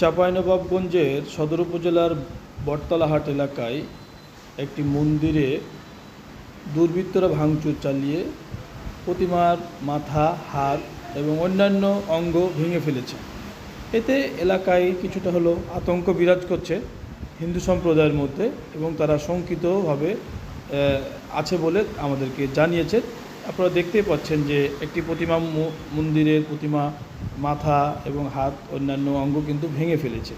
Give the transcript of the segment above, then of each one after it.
চাঁপাইনবাবগঞ্জের সদর উপজেলার বটতলাহাট এলাকায় একটি মন্দিরে দুর্বৃত্তরা ভাঙচুর চালিয়ে প্রতিমার মাথা, হাত এবং অন্যান্য অঙ্গ ভেঙে ফেলেছে। এতে এলাকায় কিছুটা হলো আতঙ্ক বিরাজ করছে হিন্দু সম্প্রদায়ের মধ্যে এবং তারা শঙ্কিতভাবে আছে বলে আমাদেরকে জানিয়েছে। আপনারা দেখতেই পাচ্ছেন যে একটি প্রতিমা মন্দিরের প্রতিমা মাথা এবং হাত, অন্যান্য অঙ্গ কিন্তু ভেঙে ফেলেছে।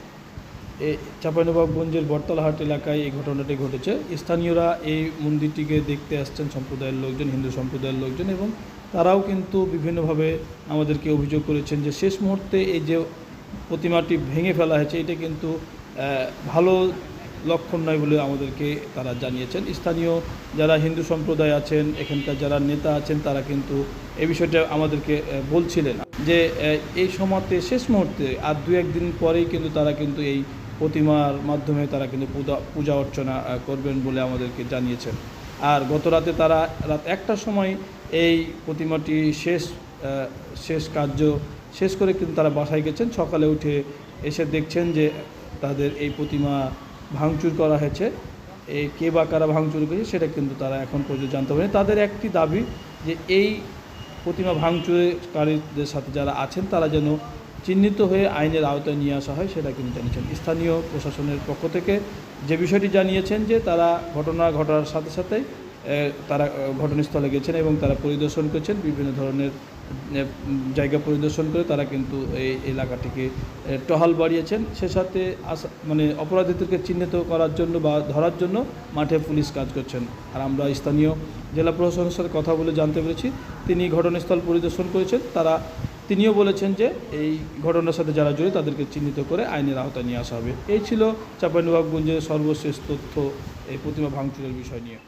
এই চাঁপাইনবাবগঞ্জের বটতলাহাট এলাকায় এই ঘটনাটি ঘটেছে। স্থানীয়রা এই মন্দিরটিকে দেখতে আসছেন সম্প্রদায়ের লোকজন, হিন্দু সম্প্রদায়ের লোকজন এবং তারাও কিন্তু বিভিন্নভাবে আমাদেরকে অভিযোগ করেছেন যে শেষ মুহূর্তে এই যে প্রতিমাটি ভেঙে ফেলা হয়েছে, এটা কিন্তু ভালো লক্ষণ নয় বলে আমাদেরকে তারা জানিয়েছেন। স্থানীয় যারা হিন্দু সম্প্রদায় আছেন, এখানকার যারা নেতা আছেন, তারা কিন্তু এ বিষয়টা আমাদেরকে বলছিলেন। যে এই সময়তে শেষ মুহূর্তে আর দু একদিন পরেই কিন্তু তারা কিন্তু এই প্রতিমার মাধ্যমে তারা কিন্তু পূজা পূজা অর্চনা করবেন বলে আমাদেরকে জানিয়েছেন। আর গত রাতে তারা, রাত একটার সময় এই প্রতিমাটি শেষ শেষ কার্য শেষ করে কিন্তু তারা বাসায় গেছেন। সকালে উঠে এসে দেখছেন যে তাদের এই প্রতিমা ভাঙচুর করা হয়েছে। এই কে বা কারা ভাঙচুর করেছে সেটা কিন্তু তারা এখন পর্যন্ত জানতে পারেনি। তাদের একটি দাবি যে এই প্রতিমা ভাঙচুরকারীদের সাথে যারা আছেন, তারা যেন চিহ্নিত হয়ে আইনের আওতায় নিয়ে আসা হয় সেটা কিন্তু জানিয়েছেন। স্থানীয় প্রশাসনের পক্ষ থেকে যে বিষয়টি জানিয়েছেন যে তারা ঘটনা ঘটার সাথে সাথেই তারা ঘটনাস্থলে গেছেন এবং তারা পরিদর্শন করছেন বিভিন্ন ধরনের জায়গা পরিদর্শন করে তারা কিন্তু এই এলাকাটিকে টহল বাড়িয়েছেন। সে সাথে মানে অপরাধীদেরকে চিহ্নিত করার জন্য বা ধরার জন্য মাঠে পুলিশ কাজ করছেন। আর আমরা স্থানীয় জেলা প্রশাসনের সাথে কথা বলে জানতে পেরেছি। তিনি ঘটনাস্থল পরিদর্শন করেছেন। তারা, তিনিও বলেছেন যে এই ঘটনার সাথে যারা জড়িত তাদেরকে চিহ্নিত করে আইনের আওতায় নিয়ে আসা হবে। এই ছিল চাঁপাইনবাবগঞ্জের সর্বশেষ তথ্য এই প্রতিমা ভাঙচুরের বিষয় নিয়ে।